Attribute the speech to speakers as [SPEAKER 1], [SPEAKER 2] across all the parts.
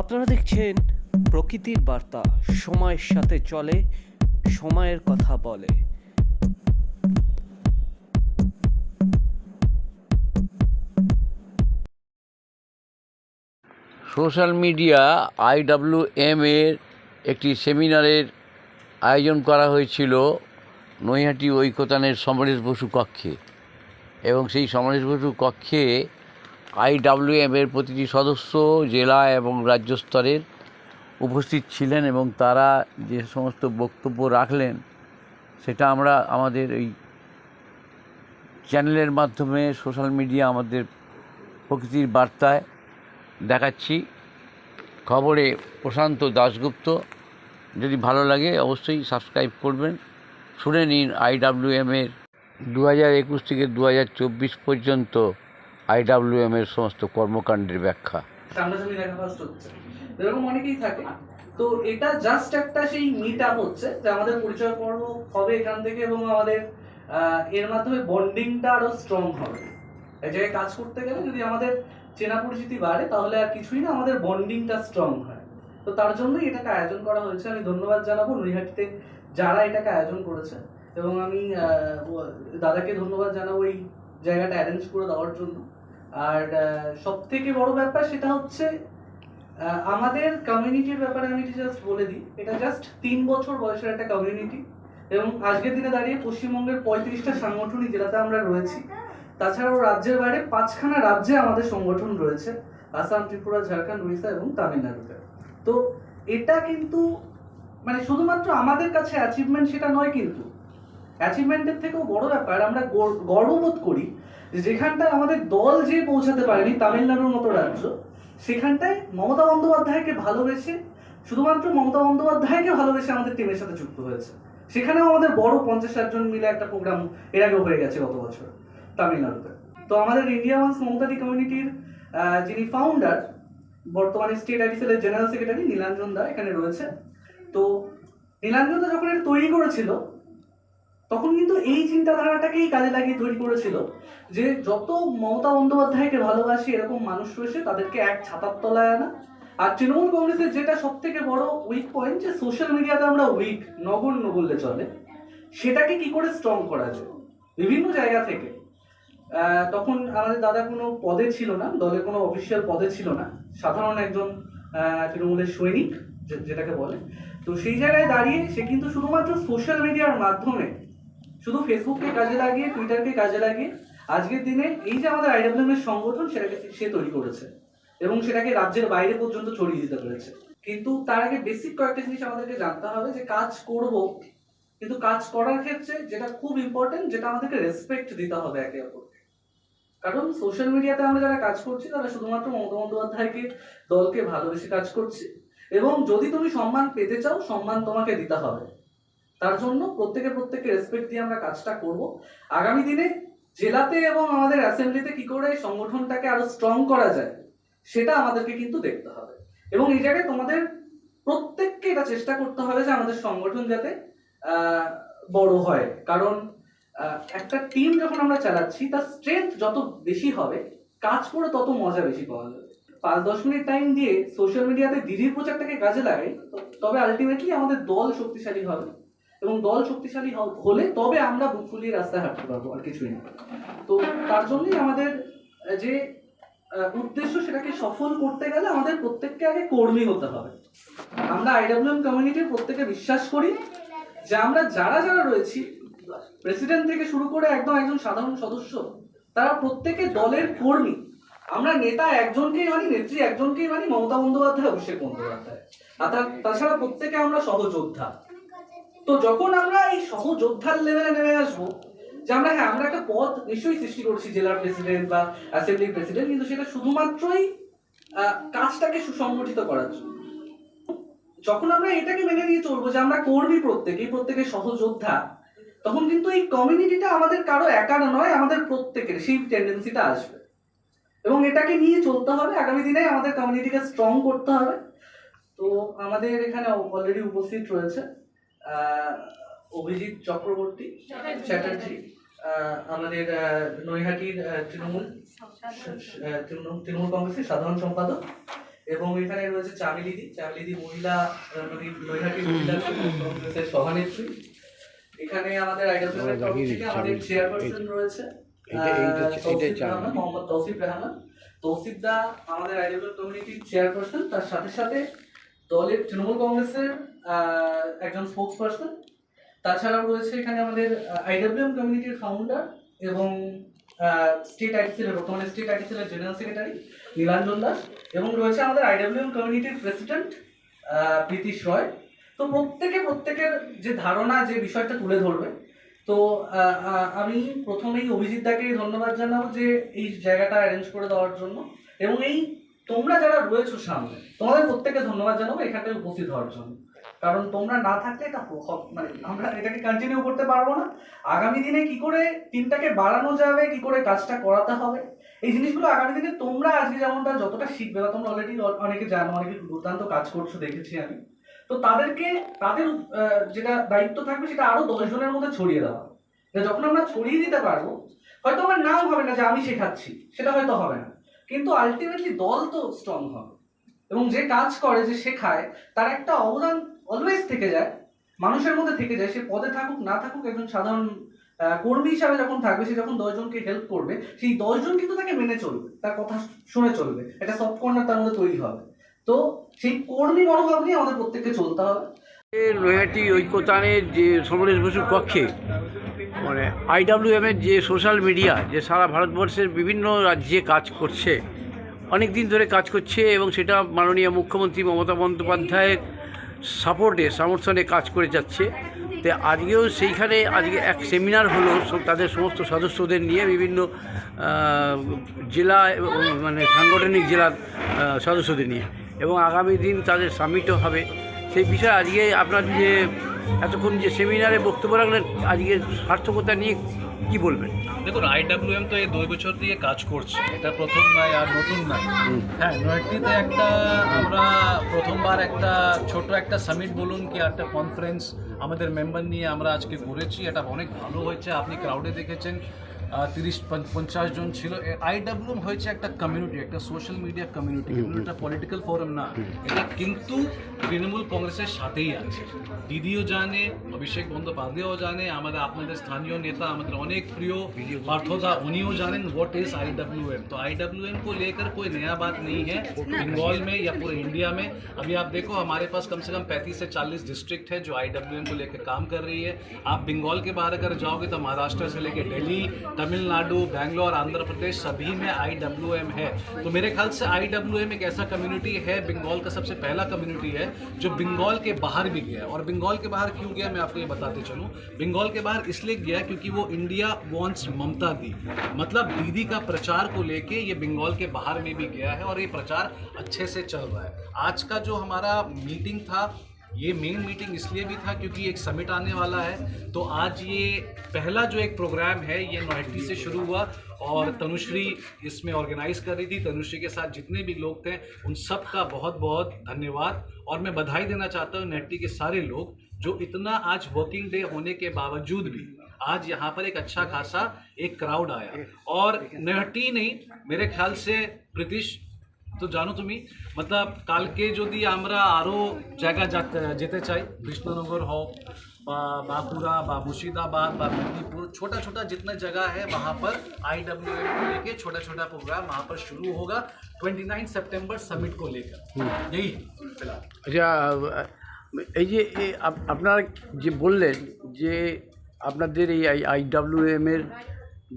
[SPEAKER 1] আপনারা দেখছেন প্রকৃতির বার্তা। সময়ের সাথে চলে, সময়ের কথা বলে।
[SPEAKER 2] সোশ্যাল মিডিয়া আইডাব্লিউ এম এর একটি সেমিনারের আয়োজন করা হয়েছিল নৈহাটি ঐকতানের সমরেশ বসু কক্ষে। এবং সেই সমরেশ বসু কক্ষে আইডাব্লিউএম এর প্রতিটি সদস্য জেলা এবং রাজ্য স্তরের উপস্থিত ছিলেন এবং তারা যে সমস্ত বক্তব্য রাখলেন, সেটা আমরা আমাদের এই চ্যানেলের মাধ্যমে, সোশ্যাল মিডিয়া আমাদের প্রকৃতির বার্তায় দেখাচ্ছি। খবরে প্রশান্ত দাশগুপ্ত, যদি ভালো লাগে অবশ্যই সাবস্ক্রাইব করবেন। শুনে নিন আইডাব্লিউএম এর দু হাজার একুশ থেকে দু হাজার চব্বিশ পর্যন্ত আইডাব্লিউএম এর সমস্ত কর্মকাণ্ডের ব্যাখ্যা।
[SPEAKER 3] সামনাসামনি দেখা ফার্স্ট হচ্ছে। এরকম অনেকেই থাকে। তো এটা জাস্ট একটা সেই মিট আপ হচ্ছে যে আমাদের পরিচয় পর্ব হবে এখান থেকে এবং আমাদের এর মাধ্যমে বন্ডিংটা আরও স্ট্রং হবে। এক জায়গায় কাজ করতে গেলে যদি আমাদের চেনা পরিচিতি বাড়ে, তাহলে আর কিছুই না, আমাদের বন্ডিংটা স্ট্রং হয়। তো তার জন্যই এটাকে আয়োজন করা হয়েছে। আমি ধন্যবাদ জানাব নৈহাটিতে যারা এটাকে আয়োজন করেছে এবং আমি দাদাকে ধন্যবাদ জানাব এই জায়গাটা অ্যারেঞ্জ করে দেওয়ার জন্য। আর সব থেকে বড় ব্যাপার সেটা হচ্ছে আমাদের কমিউনিটির ব্যাপারে আমি জাস্ট বলে দিই। এটা জাস্ট তিন বছর বয়সের একটা কমিউনিটি এবং আজকের দিনে দাঁড়িয়ে পশ্চিমবঙ্গের পঁয়ত্রিশটা সাংগঠনিক জেলাতে আমরা রয়েছি। তাছাড়াও রাজ্যের বাইরে পাঁচখানা রাজ্যে আমাদের সংগঠন রয়েছে। আসাম, ত্রিপুরা, ঝাড়খণ্ড, উড়িষ্যা এবং তামিলনাড়ুতে। তো এটা কিন্তু মানে শুধুমাত্র আমাদের কাছে অ্যাচিভমেন্ট সেটা নয় কিন্তু অ্যাচিভমেন্টের থেকেও বড় ব্যাপার, আমরা গর- গর্ববোধ করি যে যেখানটায় আমাদের দল যে পৌঁছাতে পারেনি তামিলনাড়ুর মতো রাজ্য, সেখানটায় মমতা বন্দ্যোপাধ্যায়কে ভালোবেসে, শুধুমাত্র মমতা বন্দ্যোপাধ্যায়কে ভালোবেসে আমাদের টিমের সাথে যুক্ত হয়েছে। সেখানেও আমাদের বড় পঞ্চাশ ষাট জন মিলে একটা প্রোগ্রাম এর আগেও হয়ে গেছে গত বছর তামিলনাড়ুতে। তো আমাদের ইন্ডিয়া ওয়ান্স মমতাদি কমিউনিটির যিনি ফাউন্ডার বর্তমানে স্টেট আইডিসেলের জেনারেল সেক্রেটারি নীলাঞ্জন দা এখানে রয়েছে। তো নীলাঞ্জন দা যখন এটা তৈরি করেছিল তখন কিন্তু এই চিন্তাধারাটাকেই কাজে লাগিয়ে তৈরি করেছিল যে যত মমতা বন্দ্যোপাধ্যায়কে ভালোবাসি এরকম মানুষ রয়েছে, তাদেরকে এক ছাতার তলায় আনা। আর তৃণমূল কংগ্রেসের যেটা সব থেকে বড় উইক পয়েন্ট যে সোশ্যাল মিডিয়াতে আমরা উইক নগণ্য বললে চলে, সেটাকে কি করে স্ট্রং করা যায়? বিভিন্ন জায়গা থেকে। তখন আমাদের দাদা কোনো পদে ছিল না দলে কোনো অফিসিয়াল পদে ছিল না, সাধারণ একজন তৃণমূলের সৈনিক যেটাকে বলে। তো সেই জায়গায় দাঁড়িয়ে সে কিন্তু শুধুমাত্র সোশ্যাল মিডিয়ার মাধ্যমে শুধু ফেসবুককে কাজে লাগিয়ে টুইটারকে কাজে লাগিয়ে, আজকের দিনে এই যে আমাদের আইডব্লিউএম এর সংগঠন, সেটাকে সে তৈরি করেছে এবং সেটাকে রাজ্যের বাইরে পর্যন্ত ছড়িয়ে দিতে পেরেছে। কিন্তু তার আগে বেসিক কয়েকটা জিনিস আমাদেরকে জানতে হবে যে কাজ করব, কিন্তু কাজ করার ক্ষেত্রে যেটা খুব ইম্পর্টেন্ট যেটা আমাদেরকে রেসপেক্ট দিতে হবে একে অপরকে। কারণ সোশ্যাল মিডিয়াতে আমরা যারা কাজ করছি, তারা শুধুমাত্র মমতা বন্দ্যোপাধ্যায়কে, দলকে ভালোবেসে কাজ করছি। এবং যদি তুমি সম্মান পেতে চাও, সম্মান তোমাকে দিতে হবে। তার জন্য প্রত্যেকে প্রত্যেককে রেসপেক্ট দিয়ে আমরা কাজটা করব। আগামী দিনে জেলাতে এবং আমাদের অ্যাসেম্বলিতে কি করে সংগঠনটাকে আরও স্ট্রং করা যায়, সেটা আমাদেরকে কিন্তু দেখতে হবে। এবং এই জায়গায় তোমাদের প্রত্যেককে এটা চেষ্টা করতে হবে যে আমাদের সংগঠন যাতে বড় হয়। কারণ একটা টিম যখন আমরা চালাচ্ছি, তার স্ট্রেংথ যত বেশি হবে, কাজ করে তত মজা বেশি পাওয়া যাবে। পাঁচ দশ মিনিট টাইম দিয়ে সোশ্যাল মিডিয়াতে দিদির প্রচারটাকে কাজে লাগাই, তবে আলটিমেটলি আমাদের দল শক্তিশালী হবে। এবং দল শক্তিশালী হলে তবে আমরা বুক ফুলিয়ে রাস্তায় হাঁটতে পারব, আর কিছুই না। তো তার জন্যই আমাদের যে উদ্দেশ্য সেটাকে সফল করতে গেলে আমাদের প্রত্যেককে আগে কর্মী হতে হবে। আমরা আইডব্লিউএম কমিউনিটির প্রত্যেকে বিশ্বাস করি যে আমরা যারা যারা রয়েছি প্রেসিডেন্ট থেকে শুরু করে একদম একজন সাধারণ সদস্য, তারা প্রত্যেকে দলের কর্মী। আমরা নেতা একজনকেই মানি, নেত্রী একজনকেই মানি, মমতা বন্দ্যোপাধ্যায় অভিষেক বন্দ্যোপাধ্যায়। আর তাছাড়া প্রত্যেকে আমরা সহযোদ্ধা। তো যখন আমরা এই সহযোদ্ধার লেভেলে নেমে আসব, যে আমরা হ্যাঁ আমরা একটা পদ নিশ্চয়ই সৃষ্টি করছি জেলার প্রেসিডেন্ট বা অ্যাসেম্বলি প্রেসিডেন্ট কিন্তু সেটা শুধুমাত্রই কাজটাকে সুসংগঠিত করার জন্য। যখন আমরা এটাকে মেনে নিয়ে চলবো যে আমরা কর্মী প্রত্যেকেই প্রত্যেকে সহযোদ্ধা, তখন কিন্তু এই কমিউনিটিটা আমাদের কারও একার নয়, আমাদের প্রত্যেকের সেই টেন্ডেন্সিটা আসবে। এবং এটাকে নিয়ে চলতে হবে, আগামী দিনে আমাদের কমিউনিটিকে স্ট্রং করতে হবে। তো আমাদের এখানে অলরেডি উপস্থিত রয়েছে। অভিজিৎ চক্রবর্তী চ্যাটার্জি। আহ, আমাদের আহ, নৈহাটির তৃণমূল তৃণমূল তৃণমূল কংগ্রেসের সাধারণ সম্পাদক এবং এখানে রয়েছে চামেলিদি। চামেলিদি মহিলা মানে নৈহাটি মহিলা কংগ্রেসের সভানেত্রী। এখানে আমাদের থেকে আমাদের চেয়ারপারসন রয়েছে তৌসিফ রহমান তৌসিফ দা আমাদের আইডব্লিউ কমিউনিটির চেয়ারপারসন তার সাথে সাথে দলের তৃণমূল কংগ্রেসের একজন স্পোক্স পার্সন তাছাড়াও রয়েছে এখানে আমাদের আইডব্লিউএম কমিউনিটির ফাউন্ডার এবং স্টেট আইটিসিলের বর্তমানে স্টেট আইটিসিলের জেনারেল সেক্রেটারি নীলাঞ্জন দাস এবং রয়েছে আমাদের আইডব্লিউএম কমিউনিটির প্রেসিডেন্ট প্রীতিশ রয়। তো প্রত্যেকে, প্রত্যেকের যে ধারণা, যে বিষয়টা তুলে ধরবে, তো আমি প্রথমেই অভিজিৎ দাকে ধন্যবাদ জানাব যে এই জায়গাটা অ্যারেঞ্জ করে দেওয়ার জন্য এবং এই তোমরা যারা রয়েছো সামনে, তোমাদের প্রত্যেকে ধন্যবাদ জানাব এখানটায় উপস্থিত হওয়ার জন্য। কারণ তোমরা না থাকলে এটা মানে আমরা এটাকে কন্টিনিউ করতে পারব না। আগামী দিনে কি করে টিমটাকে বাড়ানো যাবে, কি করে কাজটা করাতে হবে, এই জিনিসগুলো আগামী দিনে তোমরা আজকে যেমনটা যতটা শিখবে, বা তোমরা অলরেডি অনেকে জানো, অনেকে দুর্দান্ত কাজ করছ, দেখেছি আমি। তো তাদেরকে, তাদের যেটা দায়িত্ব থাকবে সেটা আরও দশ জনের মধ্যে ছড়িয়ে দেওয়া। যখন আমরা ছড়িয়ে দিতে পারব, হয়তো আমার নাম হবে না যে আমি শেখাচ্ছি, সেটা হয়তো হবে না। কিন্তু আলটিমেটলি দল তো স্ট্রং হবে। এবং যে কাজ করে, যে শেখায়, তার একটা অবদান অলওয়েজ থেকে যায়। মানুষের মধ্যে থেকে যায়। সে পদে থাকুক, না থাকুক, একজন সাধারণ কর্মী হিসাবে যখন থাকবে, সে যখন দশজনকে হেল্প করবে, সেই দশজন কিন্তু তাকে মেনে চলবে। তার কথা শুনে চলবে। একটা সফট কর্নার তার মধ্যে তৈরি হবে। তো সেই কর্মী মনোভাব নিয়ে আমাদের প্রত্যেককে চলতে হবে।
[SPEAKER 2] নৈহাটি ঐক্যতানের যে সমরেশ বসুর কক্ষে মানে আইডাব্লিউএম এর যে সোশ্যাল মিডিয়া যে সারা ভারতবর্ষের বিভিন্ন রাজ্যে কাজ করছে, অনেক দিন ধরে কাজ করছে এবং সেটা মাননীয় মুখ্যমন্ত্রী মমতা বন্দ্যোপাধ্যায়ের সাপোর্টে সমর্থনে কাজ করে যাচ্ছে। তো আজকেও সেইখানে আজকে এক সেমিনার হলো তাদের সমস্ত সদস্যদের নিয়ে বিভিন্ন জেলা মানে সাংগঠনিক জেলার সদস্যদের নিয়ে। এবং আগামী দিন তাদের সামিটও হবে। সেই বিষয়ে আজকে আপনার যে এতক্ষণ যে সেমিনারে বক্তব্য রাখলেন আজকের সার্থকতা নিয়ে কি বলবেন?
[SPEAKER 4] দেখুন আইডাব্লিউএম তো এই দুই বছর দিয়ে কাজ করছে। এটা প্রথম নয় আর নতুন নয়। হ্যাঁ নয়টিতে একটা আমরা প্রথমবার একটা ছোট একটা সামিট বলুন কি একটা কনফারেন্স আমাদের মেম্বার নিয়ে আমরা আজকে করেছি এটা অনেক ভালো হয়েছে। আপনি ক্রাউডে দেখেছেন। তিরিশ পঞ্চাশ জন ছিল আইডাব্লিউএম হয়েছে একটা কমিউনিটি একটা সোশ্যাল মিডিয়া কমিউনিটি কিন্তু এটা পলিটিক্যাল ফোরাম না এটা কিন্তু তৃণমূল কংগ্রেসের সাথেই আছে দিদিও জানে অভিষেক বন্দ্যোপাধ্যায়ও জানে আমাদের আপনাদের স্থানীয় নেতা আমাদের অনেক প্রিয় पार्थोदा उन्हीं जानें व्हाट इज आईडब्ल्यूएम तो आईडब्ल्यूएम को लेकर कोई नया बात नहीं है बंगाल में या पूरे इंडिया में अभी आप देखो हमारे पास कम से कम 35 से 40 डिस्ट्रिक्ट है जो आईडब्ल्यूएम को लेकर काम कर रही है आप बंगाल के बाहर अगर जाओगे तो महाराष्ट्र से लेकर दिल्ली तमिलनाडु, बैंगलोर, आंध्र प्रदेश सभी में आईडब्ल्यूएम है। तो मेरे ख्याल से आईडब्ल्यूएम एक ऐसा कम्युनिटी है, बंगाल का सबसे पहला कम्युनिटी है, जो बंगाल के बाहर भी गया और बंगाल के बाहर क्यों गया, मैं आपको ये बताते चलूँ। बंगाल के बाहर इसलिए गया क्योंकि वो इंडिया वॉन्ट्स ममता दी। मतलब दीदी का प्रचार को लेके ये बंगाल के बाहर में भी गया है और ये प्रचार अच्छे से चल रहा है। आज का जो हमारा मीटिंग था ये मेन मीटिंग इसलिए भी था क्योंकि एक समिट आने वाला है। तो आज ये पहला जो एक प्रोग्राम है, ये नोएटी से शुरू हुआ और तनुश्री इसमें ऑर्गेनाइज कर रही थी। तनुश्री के साथ जितने भी लोग थे, उन सब का बहुत बहुत धन्यवाद। और मैं बधाई देना चाहता हूँ नेटी के सारे लोग, जो इतना आज वर्किंग डे होने के बावजूद भी आज यहाँ पर एक अच्छा खासा एक क्राउड आया। और नहटी नहीं, मेरे ख्याल से प्रीतिश তো জানো তুমি মতলব কালকে যদি আমরা আরও জায়গা যাতে- যেতে চাই কৃষ্ণনগর হোক বা बांकुड़ा বা मुर्शिदाबाद বা मेदिनीपुर छोटा छोटा जितना जगह है वहाँ पर आई डब्ल्यू एम को लेके छोटा छोटा प्रोग्राम वहाँ पर शुरू होगा 29 सितंबर समिट को लेकर यही है फिलहाल
[SPEAKER 2] আচ্ছা এই যে এ আপ- আপনারা যে বললেন যে আপনাদের এই আইডাব্লিউএম এর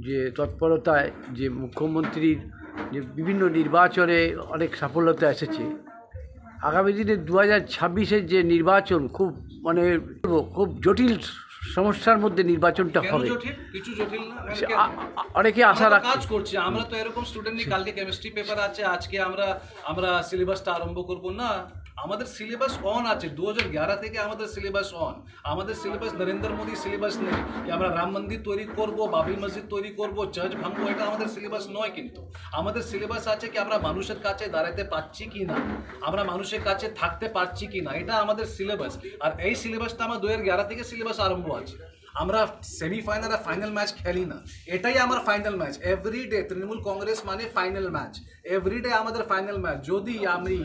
[SPEAKER 2] যে তৎপরতায় যে মুখ্যমন্ত্রীর যে বিভিন্ন নির্বাচনে অনেক সাফল্যতা এসেছে। আগামী দিনে দু হাজার ছাব্বিশের যে নির্বাচন খুব মানে খুব জটিল সমস্যার মধ্যে নির্বাচনটা হবে।
[SPEAKER 4] কিছু জটিল না।
[SPEAKER 2] অনেকে আশা রাখ।
[SPEAKER 4] কাজ করছে আমরা তো এরকম স্টুডেন্ট কালকে কেমিস্ট্রি পেপার আছে আজকে আমরা আমরা সিলেবাসটা আরম্ভ করব। না আমাদের সিলেবাস অন আছে। দু হাজার এগারো থেকে আমাদের সিলেবাস অন আমাদের সিলেবাস নরেন্দ্র মোদী সিলেবাস নেই। যে আমরা রাম মন্দির তৈরি করব, বাবরি মসজিদ তৈরি করব চার্চ ভাঙবো, এটা আমাদের সিলেবাস নয় কিন্তু। আমাদের সিলেবাস আছে কি আমরা মানুষের কাছে দাঁড়াতে পারছি কি না? আমরা মানুষের কাছে থাকতে পারছি কি না? এটা আমাদের সিলেবাস আর এই সিলেবাসটা আমার দু হাজার এগারো থেকে সিলেবাস আরম্ভ আছে। আমরা সেমিফাইনাল আর ফাইনাল ম্যাচ খেলি না। এটাই আমার final match every day Trinamool Congress মানে ফাইনাল ম্যাচ এভরি ডে আমাদের ফাইনাল ম্যাচ যদি আমি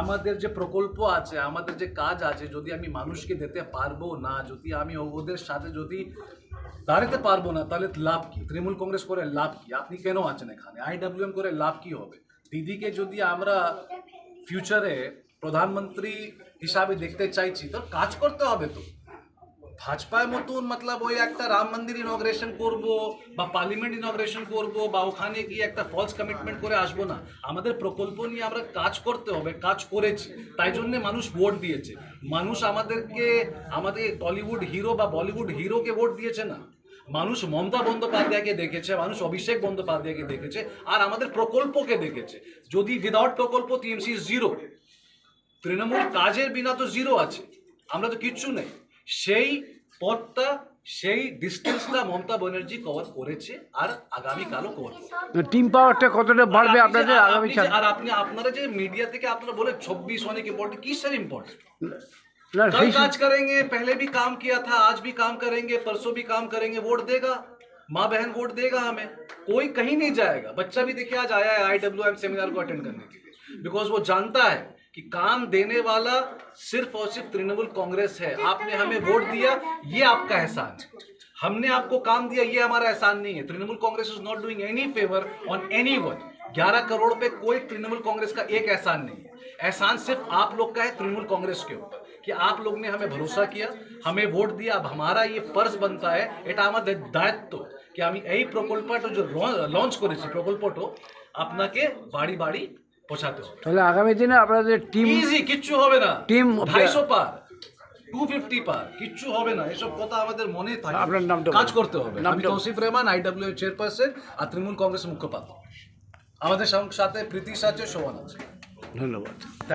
[SPEAKER 4] আমাদের যে প্রকল্প আছে, আমাদের যে কাজ আছে, যদি আমি মানুষকে দিতে পারব না, যদি আমি ওদের সাথে যদি দাঁড়াতে পারব না, তাহলে লাভ কি? তৃণমূল কংগ্রেস করে লাভ কি? আপনি কেন আছেন এখানে? আইডাব্লিউএম করে লাভ কি হবে? দিদিকে যদি আমরা ফিউচারে প্রধানমন্ত্রী হিসাবে দেখতে চাইছি, তো কাজ করতে হবে তো। ভাজপার মতন মতলব ওই একটা রাম মন্দির ইনগ্রেশন করব বা পার্লামেন্ট ইনগ্রেশন করব বা ওখানে গিয়ে একটা ফলস কমিটমেন্ট করে আসব না। আমাদের প্রকল্প নিয়ে আমরা কাজ করতে হবে, কাজ করেছি। তাই জন্য মানুষ ভোট দিয়েছে। মানুষ আমাদেরকে, আমাদের টলিউড হিরো বা বলিউড হিরোকে ভোট দিয়েছে না। মানুষ মমতা বন্দ্যোপাধ্যায়কে দেখেছে, মানুষ অভিষেক বন্দ্যোপাধ্যায়কে দেখেছে, আর আমাদের প্রকল্পকে দেখেছে। যদি উইদাউট প্রকল্প টিএমসি জিরো তৃণমূল কাজের বিনা তো জিরো আছে। আমরা তো কিচ্ছু নেই। সেই পথটা সেই ডিস্টেন্সটা মমতা ব্যানার্জি কভার করেছে আর আগামী কালও কভার
[SPEAKER 2] টিম পাওয়ারটা কতটা বাড়বে আপনাদের আগামী সাল
[SPEAKER 4] আর আপনি আপনারা যে মিডিয়া থেকে আপনারা বলে छब्बीस होने के इम्पोर्टेंट किससे इम्पोर्टेंट
[SPEAKER 2] না
[SPEAKER 4] कल
[SPEAKER 2] সেই
[SPEAKER 4] काज करेंगे पहले भी काम किया था आज भी काम करेंगे परसों भी काम करेंगे वोट देगा माँ बहन वोट देगा हमें कोई कहीं नहीं जाएगा बच्चा भी देखिए आज आया है आई डब्ल्यू एम सेमिनार को अटेंड करने के लिए बिकॉज वो जानता है कि काम देने वाला सिर्फ़ और सिर्फ़ तृणमूल कांग्रेस है। आपने हमें वोट दिया, ये आपका एहसान हमने आपको काम दिया, ये हमारा एहसान नहीं है। Trinamool Congress is not doing any favour on any one ग्यारह करोड़ पे कोई तृणमूल कांग्रेस का एक एहसान नहीं है। एहसान सिर्फ़ आप लोग का है, तृणमूल कांग्रेस के ऊपर। कि आप लोग ने हमें भरोसा किया, हमें वोट दिया, अब हमारा ये फ़र्ज़ बनता है एट आम दायित्व। कि আমি এই जो लॉन्च करे করেছি अपना के बाड़ी बाड़ी পৌঁছাতে হবে
[SPEAKER 2] তাহলে আগামী দিনে আপনাদের টিম
[SPEAKER 4] ইজি কিচ্ছু হবে না।
[SPEAKER 2] টিম
[SPEAKER 4] ঢাইশো পার টু ফিফটি পার কিচ্ছু হবে না। এসব কথা আমাদের মনে থাকে
[SPEAKER 2] আপনার নামটা
[SPEAKER 4] কাজ করতে হবে। আমি তৌসিফ রহমান আইডব্লিউ চেয়ারপারসন আর তৃণমূল কংগ্রেস মুখপাত্র। আমাদের সাথে প্রীতিশ আছে শোভন আছে।
[SPEAKER 2] ধন্যবাদ।